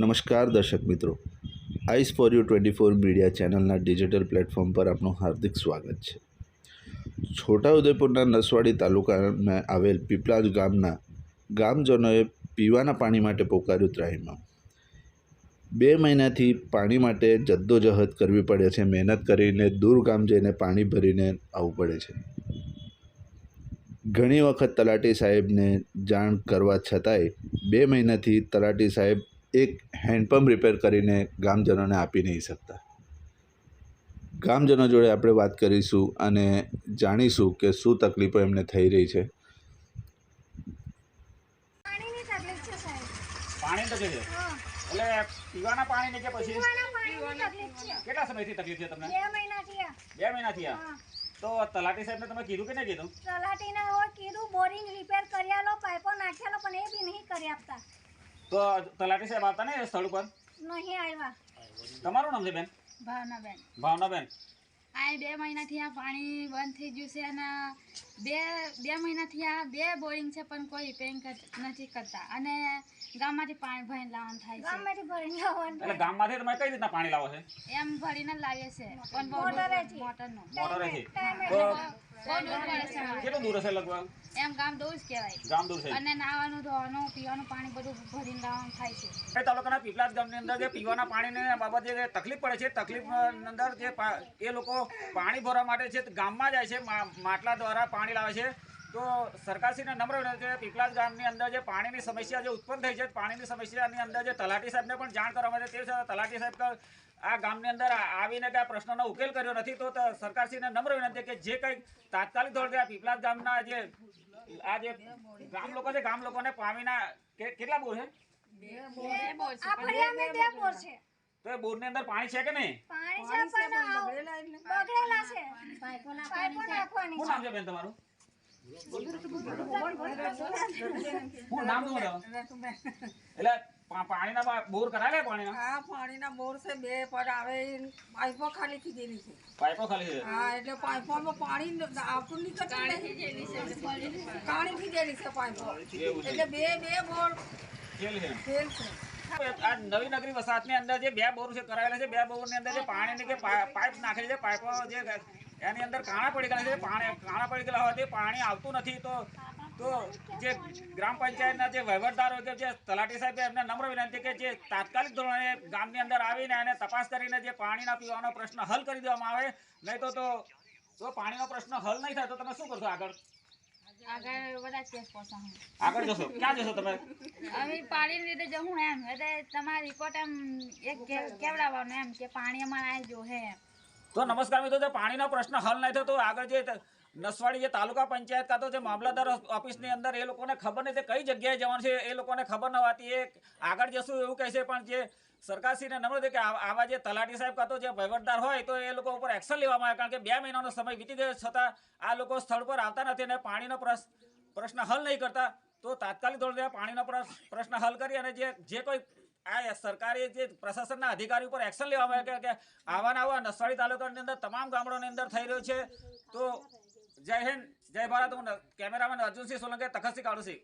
નમસ્કાર દર્શક મિત્રો. Ice for you twenty four media ચેનલના ડિજિટલ પ્લેટફોર્મ પર આપનું હાર્દિક સ્વાગત છે. છોટાઉદેપુરના નસવાડી તાલુકામાં આવેલ પીપલાજ ગામના ગામજનોએ પીવાના પાણી માટે પોકાર્યું ત્રાહીમાં બે મહિનાથી પાણી માટે જદ્દોજહદ કરવી પડે છે. મહેનત કરીને દૂર ગામ જઈને પાણી ભરીને આવવું પડે છે. ઘણી વખત તલાટી સાહેબને જાણ કરવા છતાંય બે મહિનાથી તલાટી સાહેબ એક હેન્ડપંપ રિપેર કરીને ગામજનોને આપી નહીં શકતા. ગામજનો જોડે આપણે વાત કરીશું અને જાણીશું કે શું તકલીફો એમને થઈ રહી છે. પાણીની તકલીફ છે સાહેબ. પાણી તકલીફ છે. એટલે પીવાના પાણીની કે પછી? પીવાના પાણીની તકલીફ છે. કેટલા સમયથી તકલીફ છે તમને? બે મહિનાથી બે તો તલાટી સાહેબને તમે કીધું કે નહીં કીધું? તલાટીને કીધું બોરિંગ રિપેર કરી આલો પાઇપો નાખ્યાલો પણ એ બી નહીં કરી આપતા તો તલાટી સાહેબ આવતા ને સ્થળ ઉપર? નહીં આવ્યા. તમારું નામ છે બેન? ભાવનાબેન. ભાવનાબેન. આ બે મહિનાથી આ પાણી બંધ થઈ ગયું છે અને બે બે મહિનાથી આ બે બોરિંગ છે પણ કોઈ પેઇંગ નથી કરતા. અને ગામમાંથી પાણી ભરીને લાવવાનું થાય ગામમાંથી ભરીને લાવવાનું એટલે ગામમાંથી તમે કઈ રીતના પાણી લાવો છે? છે એમ ભરીને લાવીએ છે પણ મોટરેથી. મોટરનું. મોટરેથી. છે કેટલું દૂર હશે લગભગ? એમ ગામ દૂર જ કહેવાય. ગામ દૂર છે. અને નાવાનું ધોવાનું પીવાનું પાણી બધું ભરીને લાવવાનું થાય છે. એ તાલુકાના પીપલાજ ગામની અંદર જે પીવાના પાણીને બાબતે જે તકલીફ પડે છે તકલીફ અંદર જે એ લોકો પાણી ભરવા માટે છે ગામમાં જાય છે માટલા દ્વારા પાણી લાવે છે. તો સરકારશ્રીને નમ્ર વિનંતી છે ગામની અંદર જે પાણીની સમસ્યા જે ઉત્પન્ન થઈ છે પાણીની સમસ્યાની અંદર જે તલાટી સાહેબને પણ જાણ કરવામાં આવે તે છતાં તલાટી સાહેબ આ ગામની અંદર આવીને કે આ પ્રશ્નનો ઉકેલ કર્યો નથી તો સરકારશ્રીને નમ્ર વિનંતી કે જે કંઈ તાત્કાલિક ધોરણે આ પીપલાજ ગામના જે આ જે ગામ લોકો છે ગામ લોકોને પાણીના કેટલા બોર છે? આ ફળિયામાં બોર છે. તો એ બોરની અંદર પાણી છે કે નહીં? પાણી છે પણ આવ- બગડેલા છે પાઇપો નાખવાની શું નામ છે? બેન તમારું? શું નામ શું તમારું એટલે પાણીના બોર કરાવે પાણીના? આ પાણીના બોર છે બે પર આવે પાઇપો ખાલી કીધેલી છે. પાઇપો ખાલી છે? હા એટલે પાઇપોમાં પાણી આવતું નીકળતું નહીં કાણી કીધેલી છે પાઇપો. એટલે બે બે બોર કેવી છે. ફેલ છે. આ નવી નગરી વસાહતની અંદર જે બે બોર છે કરાવેલા છે બે બોરની અંદર જે પાણીની કે પાઇપ નાખેલી છે પાઇપો જે એની અંદર કાણા પડી ગયેલા છે પાણી કાણા પડી ગયેલા હોવાથી પાણી આવતું નથી. તો તો જે ગ્રામ પંચાયતના જે વહીવટદારો કે જે તલાટી સાહેબ એમને નમ્ર વિનંતી કે જે તાત્કાલિક ધોરણે ગામની અંદર આવીને એને તપાસ કરીને જે પાણીના પીવાનો પ્રશ્ન હલ કરી દેવામાં આવે. નહીં તો તો જો પાણીનો પ્રશ્ન હલ નહીં થાય તો તમે શું કરશો આગળ? આગળ જશો. ક્યાં જશો તમે? અમે પાણી લીધે જવું એમ. એટલે તમારી રિપોર્ટ એમ એક કેવડાવવાનો એમ કે પાણી અમારે આવી જો હે એમ. તો નમસ્કાર મિત્રો, જે પાણીનો પ્રશ્ન હલ નહીં થયો તો આગળ જે નસવાડી જે તાલુકા પંચાયત કાં તો જે મામલતદાર ઓફિસની અંદર એ લોકોને ખબર નથી કઈ જગ્યાએ જવાનું છે, એ લોકોને ખબર ન હોતી એ આગળ જશું એવું કહે છે, પણ જે સરકારશ્રીને નમ્ર છે કે આવા જે તલાટી સાહેબ કાં તો જે વહીવટદાર હોય, તો એ લોકો ઉપર એક્શન લેવામાં આવે, કારણ કે બે મહિનાનો સમય વીતી ગયો છતાં આ લોકો સ્થળ પર આવતા નથી અને પાણીનો પ્રશ- પ્રશ્ન હલ નહીં કરતા. તો તાત્કાલિક ધોરણે પાણીનો પ્રશ્ન હલ કરી અને જે જે કોઈ આ સરકારી જે પ્રશાસનના અધિકારી ઉપર એક્શન લેવામાં આવે કે- આવાના આવા નસવાડી તાલુકાની અંદર તમામ ગામડાની અંદર થઈ રહ્યું છે, તો જય હિન્દ, જય ભારત, હું કેમેરામેન અર્જુનસિંહ સોલંકી, તખતસિંહ, કાળુસિંહ.